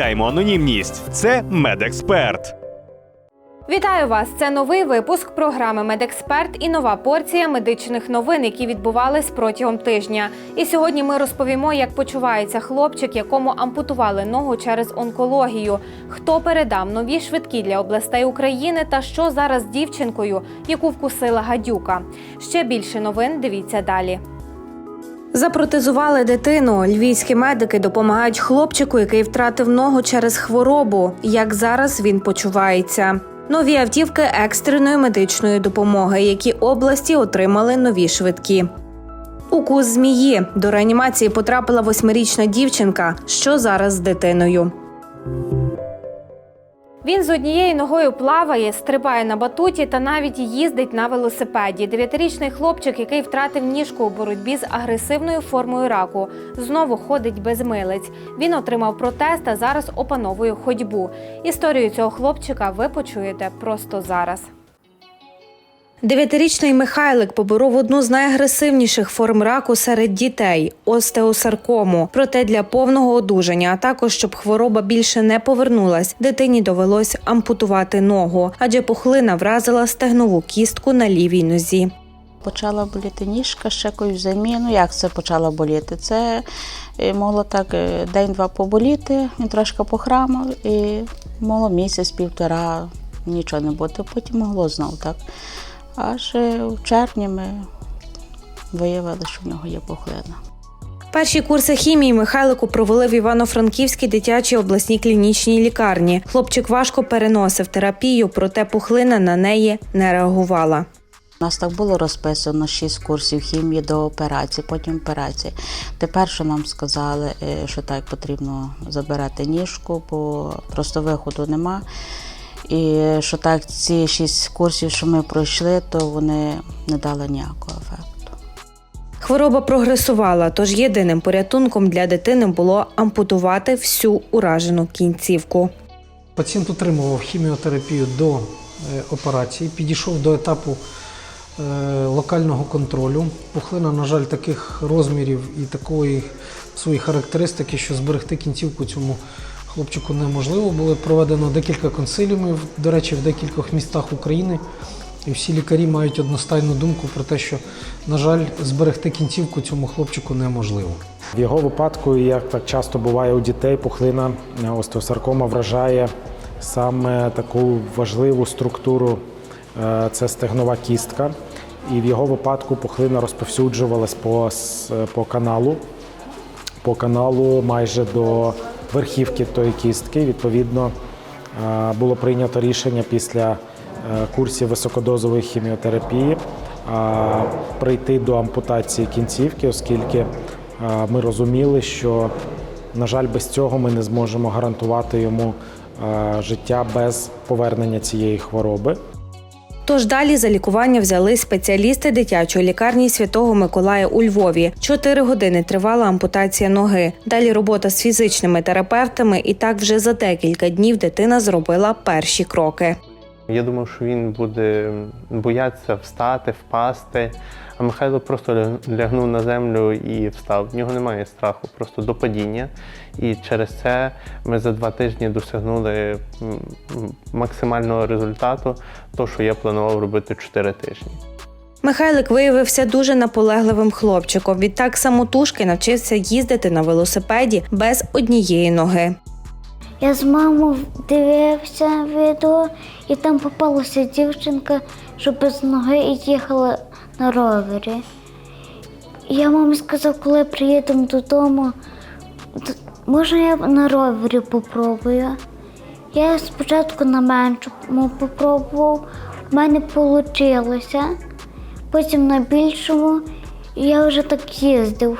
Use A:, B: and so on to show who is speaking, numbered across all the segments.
A: анонімність. Це медексперт.
B: Вітаю вас! Це новий випуск програми Медексперт і нова порція медичних новин, які відбувались протягом тижня. І сьогодні ми розповімо, як почувається хлопчик, якому ампутували ногу через онкологію, хто передав нові швидкі для областей України та що зараз з дівчинкою, яку вкусила гадюка. Ще більше новин дивіться далі. Запротезували дитину. Львівські медики допомагають хлопчику, який втратив ногу через хворобу. Як зараз він почувається? Нові автівки екстреної медичної допомоги, які області отримали нові швидкі. Укус змії до реанімації потрапила восьмирічна дівчинка. Що зараз з дитиною? Він з однією ногою плаває, стрибає на батуті та навіть їздить на велосипеді. Дев'ятирічний хлопчик, який втратив ніжку у боротьбі з агресивною формою раку, знову ходить без милиць. Він отримав протест та зараз опановує ходьбу. Історію цього хлопчика ви почуєте просто зараз. Дев'ятирічний Михайлик поборов одну з найагресивніших форм раку серед дітей остеосаркому. Проте для повного одужання, а також щоб хвороба більше не повернулась, дитині довелось ампутувати ногу, адже пухлина вразила стегнову кістку на лівій нозі.
C: Почала боліти ніжка, ще якоюсь заміну. Як це почала боліти? Це е, могло так е, день-два поболіти, він трошки похрамав і могло місяць-півтора нічого не бути. Потім могло знову так. Аж е, в червні ми виявили, що в нього є пухлина.
B: Перші курси хімії Михайлику провели в Івано-Франківській дитячій обласній клінічній лікарні. Хлопчик важко переносив терапію, проте пухлина на неї не реагувала.
C: У нас так було розписано 6 курсів хімії до операції, потім операції. Тепер що нам сказали, е, що так потрібно забирати ніжку, бо просто виходу нема. І що так, ці 6 курсів, що ми пройшли, то вони не дали ніякого ефекту.
B: Хвороба прогресувала, тож єдиним порятунком для дитини було ампутувати всю уражену кінцівку.
D: Пацієнт отримував хіміотерапію до е, операції, підійшов до етапу е, локального контролю. Пухлина, на жаль, таких розмірів і такої своєї характеристики, що зберегти кінцівку цьому хлопчику неможливо. Було проведено декілька консиліумів, до речі, в декількох містах України. І всі лікарі мають одностайну думку про те, що, на жаль, зберегти кінцівку цьому хлопчику неможливо.
E: В його випадку, як так часто буває у дітей, пухлина е, остеосаркома вражає саме таку важливу структуру е, це стегнова кістка. І в його випадку пухлина розповсюджувалась по, по каналу, по каналу майже до верхівки тої кістки. Відповідно, е, було прийнято рішення після е, курсів високодозової хіміотерапії е, прийти до ампутації кінцівки, оскільки ми розуміли, що, на жаль, без цього ми не зможемо гарантувати йому життя без повернення цієї хвороби.
B: Тож далі за лікування взяли спеціалісти дитячої лікарні Святого Миколая у Львові. Чотири години тривала ампутація ноги. Далі робота з фізичними терапевтами, і так вже за декілька днів дитина зробила перші кроки.
F: Я думав, що він буде боятися встати, впасти. А Михайло просто лягнув на землю і встав. В нього немає страху, просто до падіння. І через це ми за два тижні досягнули максимального результату, то, що я планував робити чотири тижні.
B: Михайлик виявився дуже наполегливим хлопчиком. Відтак самотужки навчився їздити на велосипеді без однієї ноги.
G: Я з мамою дивився відео, і там попалася дівчинка, що без ноги і їхала на ровері. І я мамі сказав, коли приїдемо додому, «Д- може я на ровері попробую. Я спочатку на меншому попробував, в мене вийшло. Потім на більшому, і я вже так їздив.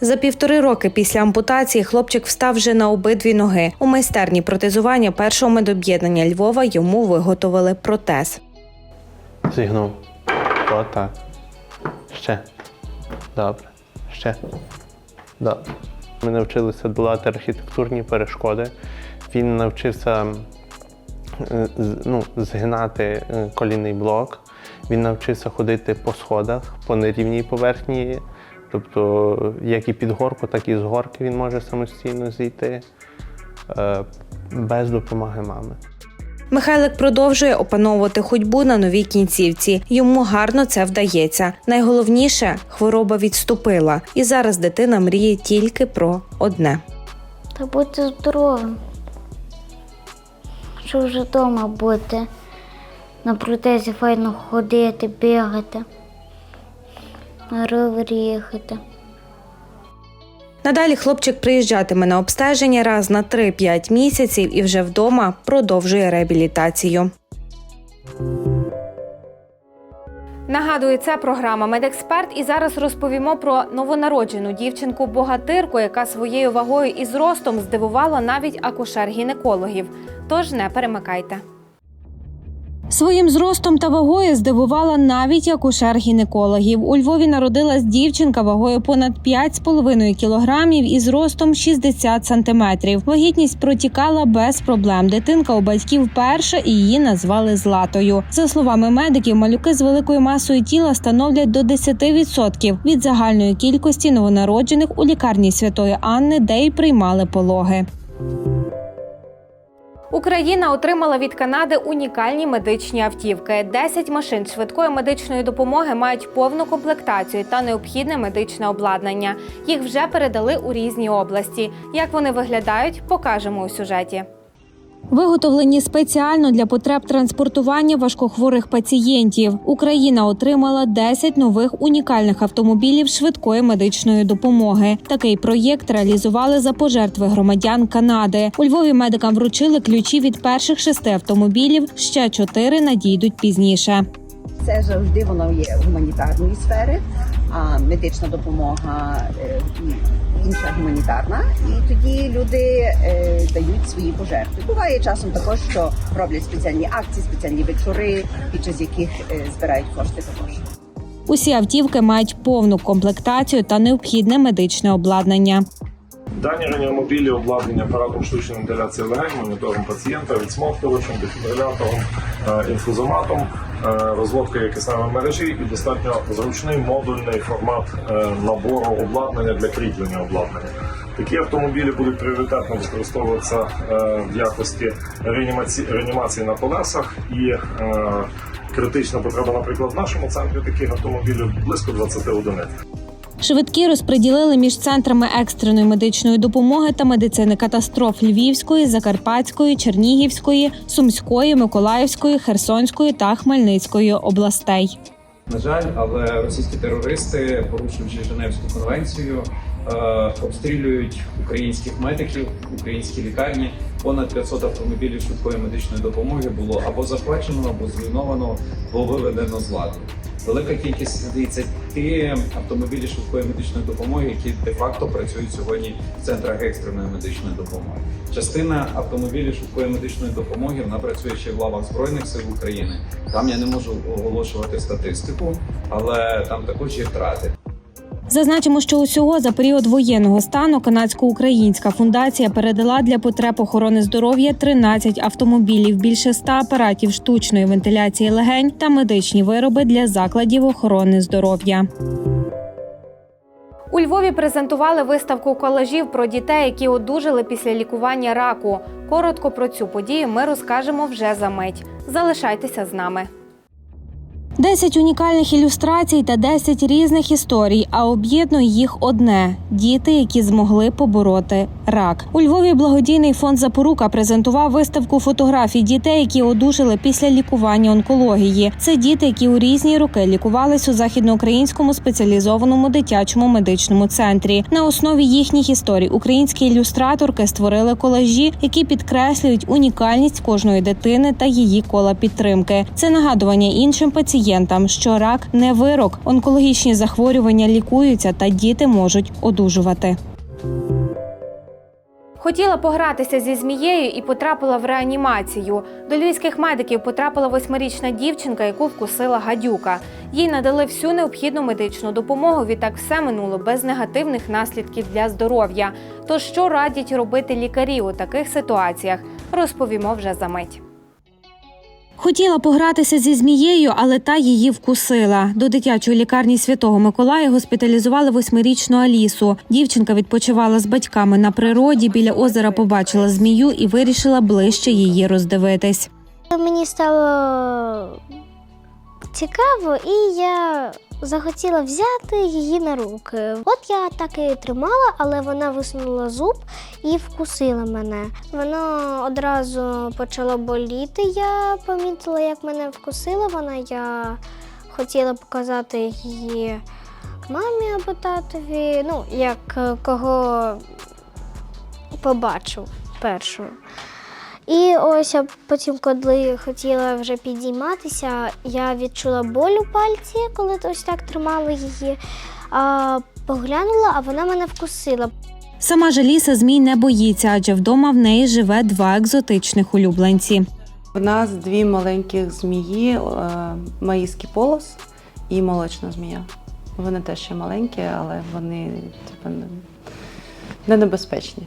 B: За півтори роки після ампутації хлопчик встав вже на обидві ноги. У майстерні протезування першого медоб'єднання Львова йому виготовили протез.
F: Зігнув. Отак. Ще. Добре. Ще. Добре. Ми навчилися долати архітектурні перешкоди. Він навчився е, ну, згинати е, колінний блок. Він навчився ходити по сходах, по нерівній поверхні. Тобто, як і під горку, так і з горки він може самостійно зійти е, без допомоги мами.
B: Михайлик продовжує опановувати ходьбу на новій кінцівці. Йому гарно це вдається. Найголовніше хвороба відступила, і зараз дитина мріє тільки про одне.
G: Та бути здоровим. Що вже вдома бути. На протезі файно ходити, бігати, на їхати.
B: Надалі хлопчик приїжджатиме на обстеження раз на 3-5 місяців і вже вдома продовжує реабілітацію. Нагадую, це програма Медексперт. І зараз розповімо про новонароджену дівчинку-богатирку, яка своєю вагою і зростом здивувала навіть акушер-гінекологів. Тож не перемикайте. Своїм зростом та вагою здивувала навіть акушер-гінекологів. У Львові народилась дівчинка вагою понад 5,5 кілограмів і зростом 60 сантиметрів. Вагітність протікала без проблем. Дитинка у батьків перша і її назвали Златою. За словами медиків, малюки з великою масою тіла становлять до 10% від загальної кількості новонароджених у лікарні Святої Анни, де й приймали пологи. Україна отримала від Канади унікальні медичні автівки. 10 машин швидкої медичної допомоги мають повну комплектацію та необхідне медичне обладнання. Їх вже передали у різні області. Як вони виглядають, покажемо у сюжеті. Виготовлені спеціально для потреб транспортування важкохворих пацієнтів. Україна отримала 10 нових унікальних автомобілів швидкої медичної допомоги. Такий проєкт реалізували за пожертви громадян Канади. У Львові медикам вручили ключі від перших шести автомобілів. Ще чотири надійдуть пізніше.
H: Це завжди воно є гуманітарної сфери, медична допомога е, і інша гуманітарна. І тоді люди е, дають свої пожертви. Буває часом також, що роблять спеціальні акції, спеціальні вечори, під час яких е, збирають кошти також.
B: Усі автівки мають повну комплектацію та необхідне медичне обладнання.
I: Дані реанімобілі обладнані апаратом штучної вентиляції легень, монітором пацієнта, відсмоктувачем, дефібрилятором, інфузоматом, е, розводкою кисневої мережі і достатньо зручний модульний формат е, набору обладнання для кріплення обладнання. Такі автомобілі будуть пріоритетно використовуватися е, в якості реанімації, реанімації на колесах і критична потреба, наприклад, в нашому центрі таких автомобілів близько 20 одиниць.
B: Швидкі розподілили між центрами екстреної медичної допомоги та медицини катастроф Львівської, Закарпатської, Чернігівської, Сумської, Миколаївської, Херсонської та Хмельницької областей.
J: На жаль, але російські терористи, порушуючи Женевську конвенцію, е, обстрілюють українських медиків, українські лікарні. Понад 500 автомобілів швидкої медичної допомоги було або захвачено, або зруйновано, або виведено з ладу. Велика кількість здається ті автомобілі швидкої медичної допомоги, які де-факто працюють сьогодні в центрах екстреної медичної допомоги. Частина автомобілів швидкої медичної допомоги вона працює ще в лавах збройних сил України. Там я не можу оголошувати статистику, але там також є втрати.
B: Зазначимо, що усього за період воєнного стану канадсько-українська фундація передала для потреб охорони здоров'я 13 автомобілів, більше 100 апаратів штучної вентиляції легень та медичні вироби для закладів охорони здоров'я. У Львові презентували виставку колажів про дітей, які одужали після лікування раку. Коротко про цю подію ми розкажемо вже за мить. Залишайтеся з нами. 10 унікальних ілюстрацій та 10 різних історій, а об'єднує їх одне діти, які змогли побороти рак. У Львові благодійний фонд Запорука презентував виставку фотографій дітей, які одужали після лікування онкології. Це діти, які у різні роки лікувались у західноукраїнському спеціалізованому дитячому медичному центрі. На основі їхніх історій українські ілюстраторки створили колажі, які підкреслюють унікальність кожної дитини та її кола підтримки. Це нагадування іншим пацієнтам пацієнтам, що рак не вирок, онкологічні захворювання лікуються та діти можуть одужувати. Хотіла погратися зі змією і потрапила в реанімацію. До львівських медиків потрапила восьмирічна дівчинка, яку вкусила гадюка. Їй надали всю необхідну медичну допомогу. Відтак все минуло без негативних наслідків для здоров'я. То що радять робити лікарі у таких ситуаціях, розповімо вже за мить. Хотіла погратися зі змією, але та її вкусила. До дитячої лікарні Святого Миколая госпіталізували восьмирічну Алісу. Дівчинка відпочивала з батьками на природі. Біля озера побачила змію і вирішила ближче її роздивитись.
K: Мені стало цікаво, і я захотіла взяти її на руки. От я так і тримала, але вона висунула зуб і вкусила мене. Воно одразу почало боліти. Я помітила, як мене вкусила вона. Я хотіла показати її мамі або татові, ну, як кого побачив першу. І ось я потім, коли хотіла вже підійматися, я відчула боль у пальці, коли ось так тримала її. А, поглянула, а вона мене вкусила.
B: Сама ж Аліса змій не боїться, адже вдома в неї живе два екзотичних улюбленці.
L: У нас дві маленьких змії, е, маїський полос і молочна змія. Вони теж ще маленькі, але вони типу, не- не небезпечні.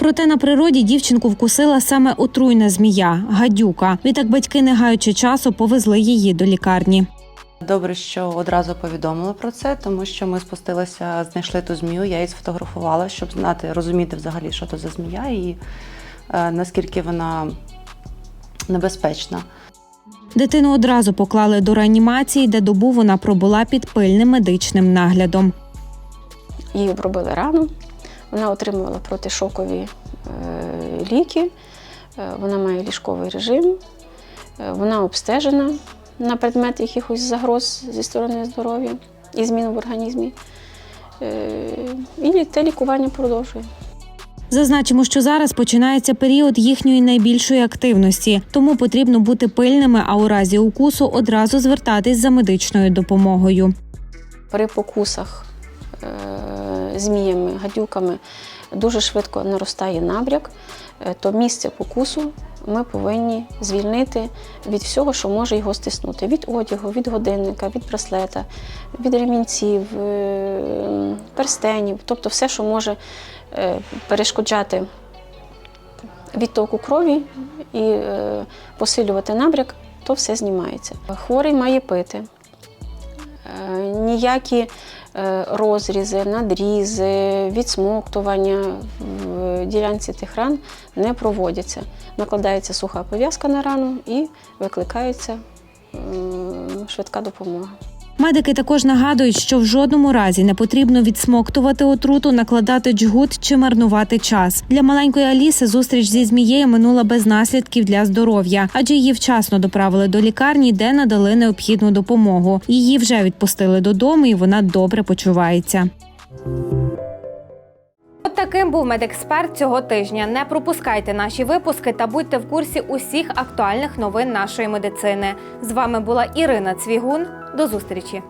B: Проте на природі дівчинку вкусила саме отруйна змія гадюка. Відтак батьки, не гаючи часу, повезли її до лікарні.
L: Добре, що одразу повідомили про це, тому що ми спустилися, знайшли ту змію, я її сфотографувала, щоб знати, розуміти взагалі, що це за змія і е, наскільки вона небезпечна.
B: Дитину одразу поклали до реанімації, де добу вона пробула під пильним медичним наглядом.
M: Їй обробили рану, вона отримувала протишокові е, ліки, е, вона має ліжковий режим, е, вона обстежена на предмет якихось загроз зі сторони здоров'я і змін в організмі. І те лікування продовжує.
B: Зазначимо, що зараз починається період їхньої найбільшої активності, тому потрібно бути пильними, а у разі укусу одразу звертатись за медичною допомогою.
M: При покусах зміями, гадюками дуже швидко наростає набряк, е, то місце покусу ми повинні звільнити від всього, що може його стиснути: від одягу, від годинника, від браслета, від ремінців, е, перстенів, тобто все, що може е, перешкоджати відтоку крові і посилювати набряк, то все знімається. Хворий має пити. Е, Ніякі е, розрізи, надрізи, відсмоктування в ділянці тих ран не проводяться. Накладається суха пов'язка на рану і викликається швидка допомога.
B: Медики також нагадують, що в жодному разі не потрібно відсмоктувати отруту, накладати джгут чи марнувати час. Для маленької Аліси зустріч зі змією минула без наслідків для здоров'я, адже її вчасно доправили до лікарні, де надали необхідну допомогу. Її вже відпустили додому, і вона добре почувається. Таким був медексперт цього тижня. Не пропускайте наші випуски та будьте в курсі усіх актуальних новин нашої медицини. З вами була Ірина Цвігун. До зустрічі.